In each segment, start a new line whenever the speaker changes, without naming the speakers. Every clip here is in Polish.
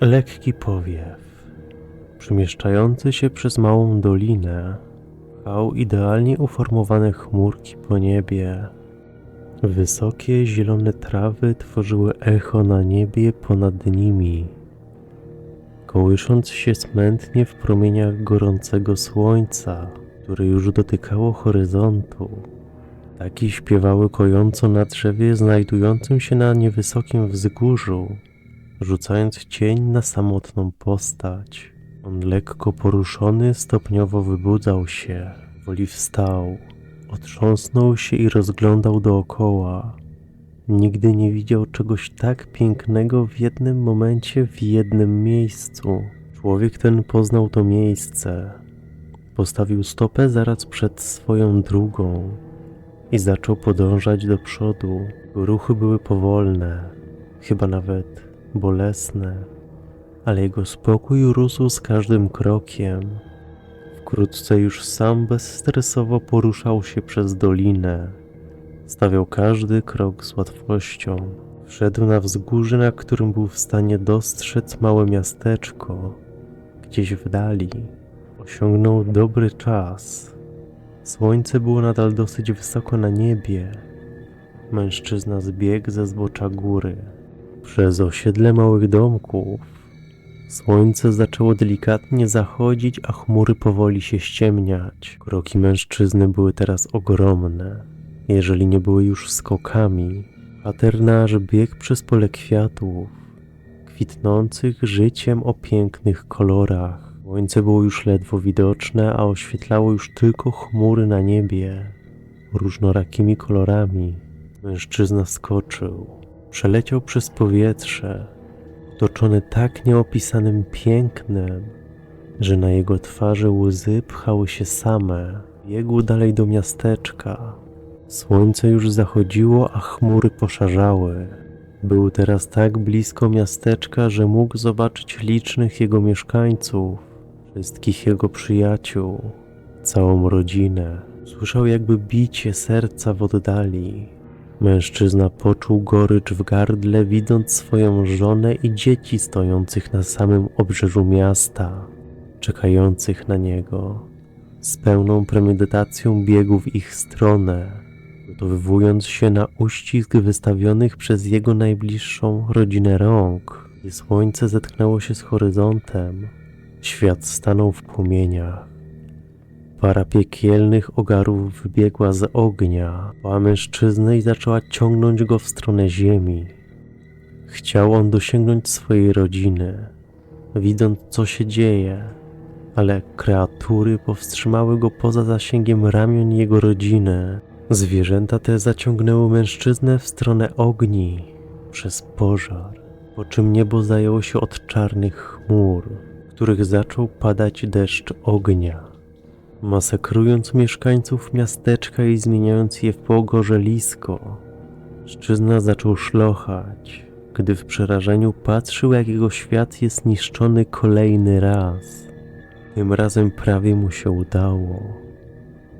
Lekki powiew, przemieszczający się przez małą dolinę, pchał idealnie uformowane chmurki po niebie. Wysokie, zielone trawy tworzyły echo na niebie ponad nimi, kołysząc się smętnie w promieniach gorącego słońca, które już dotykało horyzontu. Taki śpiewały kojąco na drzewie znajdującym się na niewysokim wzgórzu, rzucając cień na samotną postać. On lekko poruszony stopniowo wybudzał się, woli wstał, otrząsnął się i rozglądał dookoła. Nigdy nie widział czegoś tak pięknego w jednym momencie, w jednym miejscu. Człowiek ten poznał to miejsce. Postawił stopę zaraz przed swoją drugą i zaczął podążać do przodu. Ruchy były powolne, chyba nawet bolesne, ale jego spokój rósł z każdym krokiem. Wkrótce już sam bezstresowo poruszał się przez dolinę. Stawiał każdy krok z łatwością. Wszedł na wzgórze, na którym był w stanie dostrzec małe miasteczko. Gdzieś w dali osiągnął dobry czas. Słońce było nadal dosyć wysoko na niebie. Mężczyzna zbiegł ze zbocza góry. Przez osiedle małych domków słońce zaczęło delikatnie zachodzić, a chmury powoli się ściemniać. Kroki mężczyzny były teraz ogromne, jeżeli nie były już skokami. Paternaż biegł przez pole kwiatów, kwitnących życiem o pięknych kolorach. Słońce było już ledwo widoczne, a oświetlało już tylko chmury na niebie, różnorakimi kolorami. Mężczyzna skoczył, przeleciał przez powietrze, otoczony tak nieopisanym pięknem, że na jego twarzy łzy pchały się same. Biegł dalej do miasteczka. Słońce już zachodziło, a chmury poszarzały. Był teraz tak blisko miasteczka, że mógł zobaczyć licznych jego mieszkańców, wszystkich jego przyjaciół, całą rodzinę. Słyszał jakby bicie serca w oddali. Mężczyzna poczuł gorycz w gardle, widząc swoją żonę i dzieci stojących na samym obrzeżu miasta, czekających na niego. Z pełną premedytacją biegł w ich stronę, gotowując się na uścisk wystawionych przez jego najbliższą rodzinę rąk. Gdy słońce zetknęło się z horyzontem, świat stanął w płomieniach. Para piekielnych ogarów wybiegła z ognia, a mężczyznę i zaczęła ciągnąć go w stronę ziemi. Chciał on dosięgnąć swojej rodziny, widząc co się dzieje, ale kreatury powstrzymały go poza zasięgiem ramion jego rodziny. Zwierzęta te zaciągnęły mężczyznę w stronę ogni przez pożar, po czym niebo zajęło się od czarnych chmur, których zaczął padać deszcz ognia masakrując mieszkańców miasteczka i zmieniając je w pogorzelisko. Mężczyzna zaczął szlochać, gdy w przerażeniu patrzył, jak jego świat jest niszczony kolejny raz. Tym razem prawie mu się udało.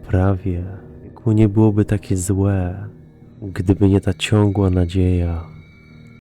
Prawie. Wieku nie byłoby takie złe, gdyby nie ta ciągła nadzieja.